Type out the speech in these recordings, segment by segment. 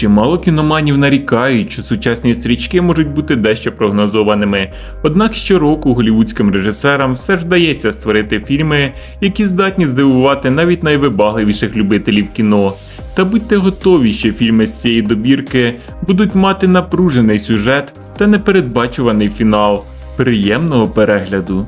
Чимало кіноманів нарікають, що сучасні стрічки можуть бути дещо прогнозованими, однак щороку голівудським режисерам все ж вдається створити фільми, які здатні здивувати навіть найвибагливіших любителів кіно. Та будьте готові, що фільми з цієї добірки будуть мати напружений сюжет та непередбачуваний фінал. Приємного перегляду!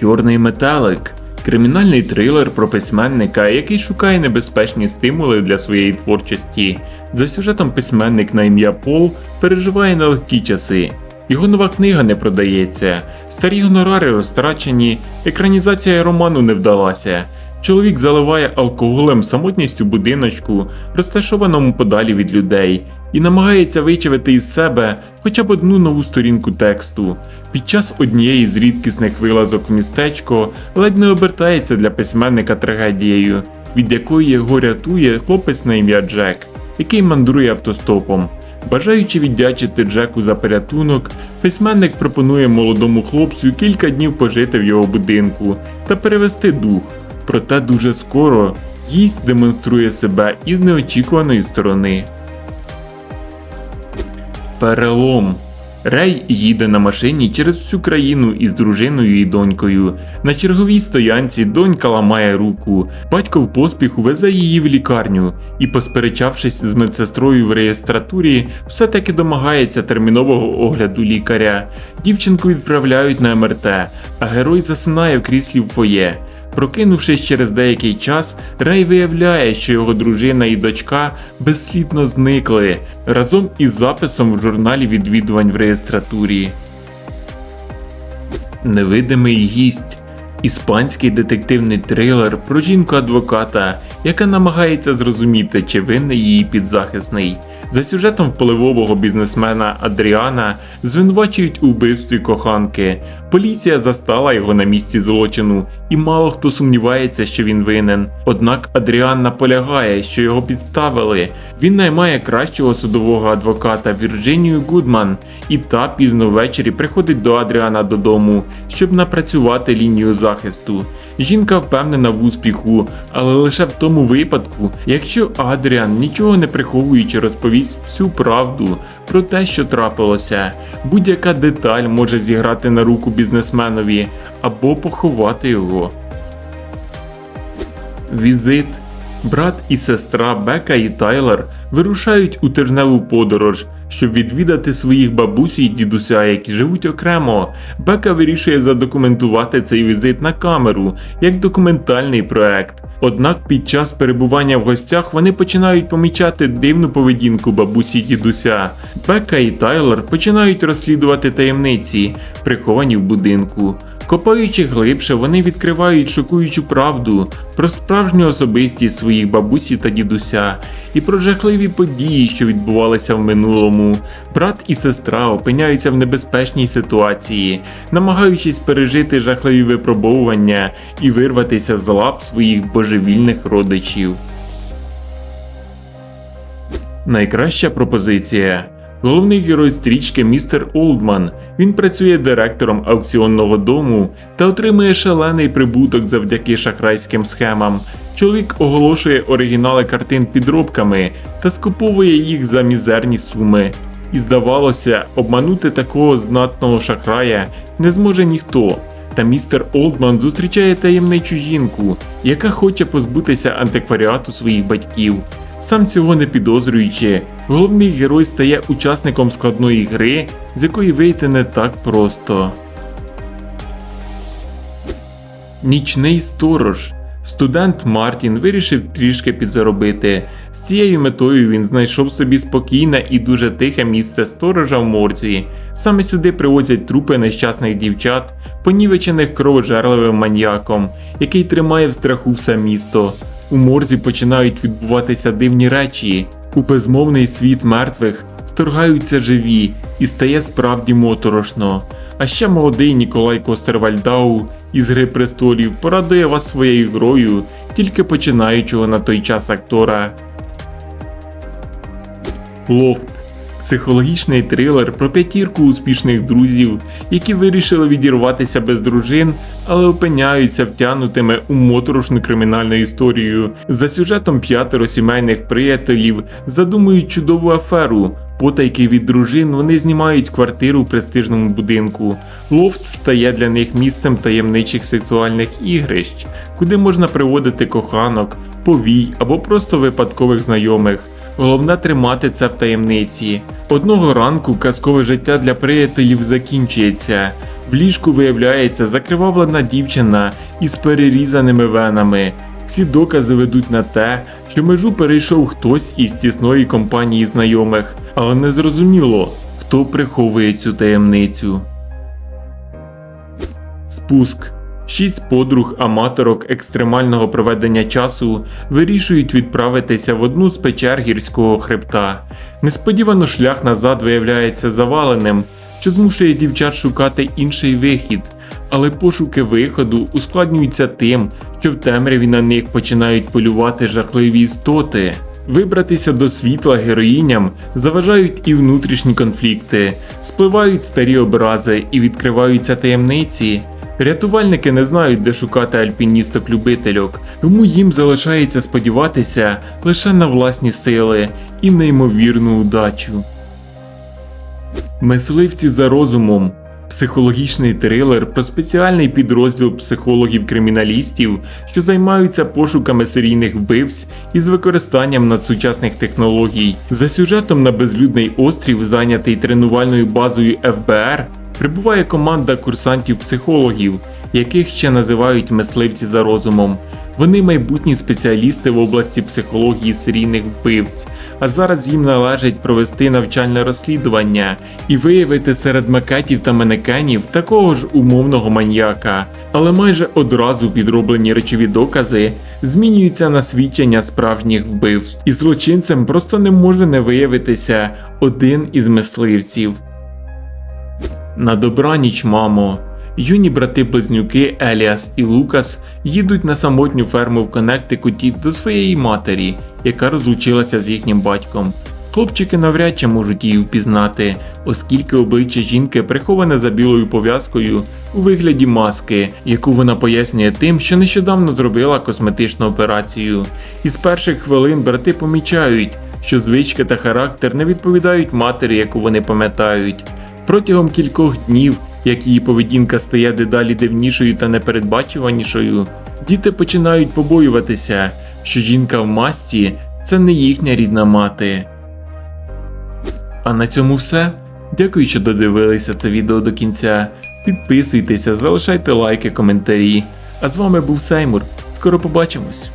Чорний метелик кримінальний трилер про письменника, який шукає небезпечні стимули для своєї творчості. За сюжетом письменник на ім'я Пол переживає нелегкі часи. Його нова книга не продається, старі гонорари розтрачені, екранізація роману не вдалася. Чоловік заливає алкоголем самотністю будиночку, розташованому подалі від людей, і намагається вичавити із себе хоча б одну нову сторінку тексту. Під час однієї з рідкісних вилазок в містечко ледь не обертається для письменника трагедією, від якої його рятує хлопець на ім'я Джек, який мандрує автостопом. Бажаючи віддячити Джеку за порятунок, письменник пропонує молодому хлопцю кілька днів пожити в його будинку та перевести дух. Проте дуже скоро гість демонструє себе із неочікуваної сторони. Перелом. Рей їде на машині через всю країну із дружиною і донькою. На черговій стоянці донька ламає руку. Батько в поспіху везе її в лікарню і, посперечавшись з медсестрою в реєстратурі, все-таки домагається термінового огляду лікаря. Дівчинку відправляють на МРТ, а герой засинає в кріслі в фоє. Прокинувшись через деякий час, Рей виявляє, що його дружина і дочка безслідно зникли разом із записом в журналі відвідувань в реєстратурі. Невидимий гість іспанський детективний трилер про жінку-адвоката, яка намагається зрозуміти, чи винний її підзахисний. За сюжетом впливового бізнесмена Адріана звинувачують у вбивстві коханки. Поліція застала його на місці злочину, і мало хто сумнівається, що він винен. Однак Адріан наполягає, що його підставили. Він наймає кращого судового адвоката Вірджинію Гудман, і та пізно ввечері приходить до Адріана додому, щоб напрацювати лінію захисту. Жінка впевнена в успіху, але лише в тому випадку, якщо Адріан, нічого не приховуючи, розповість всю правду про те, що трапилося. Будь-яка деталь може зіграти на руку бізнесменові або поховати його. Візит. Брат і сестра Бека і Тайлер вирушають у тижневу подорож, щоб відвідати своїх бабусі і дідуся, які живуть окремо. Бека вирішує задокументувати цей візит на камеру як документальний проект. Однак під час перебування в гостях вони починають помічати дивну поведінку бабусі й дідуся. Бека і Тайлер починають розслідувати таємниці, приховані в будинку. Копаючи глибше, вони відкривають шокуючу правду про справжню особистість своїх бабусі та дідуся і про жахливі події, що відбувалися в минулому. Брат і сестра опиняються в небезпечній ситуації, намагаючись пережити жахливі випробовування і вирватися з лап своїх божевільних родичів. Найкраща пропозиція. Головний герой стрічки містер Олдман. Він працює директором аукціонного дому та отримує шалений прибуток завдяки шахрайським схемам. Чоловік оголошує оригінали картин підробками та скуповує їх за мізерні суми. І здавалося, обманути такого знатного шахрая не зможе ніхто. Та містер Олдман зустрічає таємничу жінку, яка хоче позбутися антикваріату своїх батьків. Сам цього не підозрюючи, головний герой стає учасником складної гри, з якої вийти не так просто. Нічний сторож. Студент Мартін вирішив трішки підзаробити. З цією метою він знайшов собі спокійне і дуже тихе місце сторожа в морзі. Саме сюди привозять трупи нещасних дівчат, понівечених кровожерливим маньяком, який тримає в страху все місто. У морзі починають відбуватися дивні речі. У безмовний світ мертвих вторгаються живі і стає справді моторошно. А ще молодий Ніколай Костервальдау із Гри престолів порадує вас своєю грою, тільки починаючого на той час актора. Лофт Психологічний трилер про п'ятірку успішних друзів, які вирішили відірватися без дружин, але опиняються втягнутими у моторошну кримінальну історію. За сюжетом п'ятеро сімейних приятелів задумують чудову аферу. Потайки від дружин вони знімають квартиру в престижному будинку. Лофт стає для них місцем таємничих сексуальних ігрищ, куди можна приводити коханок, повій або просто випадкових знайомих. Головне тримати це в таємниці. Одного ранку казкове життя для приятелів закінчується. В ліжку виявляється закривавлена дівчина із перерізаними венами. Всі докази ведуть на те, що межу перейшов хтось із тісної компанії знайомих, але не зрозуміло, хто приховує цю таємницю. Спуск. Шість подруг аматорок екстремального проведення часу вирішують відправитися в одну з печер гірського хребта. Несподівано шлях назад виявляється заваленим, що змушує дівчат шукати інший вихід. Але пошуки виходу ускладнюються тим, що в темряві на них починають полювати жахливі істоти. Вибратися до світла героїням заважають і внутрішні конфлікти, спливають старі образи і відкриваються таємниці. Рятувальники не знають, де шукати альпіністок-любительок, тому їм залишається сподіватися лише на власні сили і неймовірну удачу. Мисливці за розумом. Психологічний трилер про спеціальний підрозділ психологів-криміналістів, що займаються пошуками серійних вбивць із використанням надсучасних технологій. За сюжетом на безлюдний острів, зайнятий тренувальною базою ФБР, прибуває команда курсантів-психологів, яких ще називають мисливці за розумом. Вони майбутні спеціалісти в області психології серійних вбивць, а зараз їм належить провести навчальне розслідування і виявити серед макетів та манекенів такого ж умовного маньяка. Але майже одразу підроблені речові докази змінюються на свідчення справжніх вбивств, і злочинцем просто не може не виявитися один із мисливців. На добраніч, мамо. Юні брати-близнюки Еліас і Лукас їдуть на самотню ферму в Коннектикуті до своєї матері, яка розлучилася з їхнім батьком. Хлопчики навряд чи можуть її впізнати, оскільки обличчя жінки приховане за білою пов'язкою у вигляді маски, яку вона пояснює тим, що нещодавно зробила косметичну операцію. Із перших хвилин брати помічають, що звички та характер не відповідають матері, яку вони пам'ятають. Протягом кількох днів, як її поведінка стає дедалі дивнішою та непередбачуванішою, діти починають побоюватися, що жінка в масці це не їхня рідна мати. А на цьому все. Дякую, що додивилися це відео до кінця. Підписуйтеся, залишайте лайки, коментарі. А з вами був Сеймур. Скоро побачимось!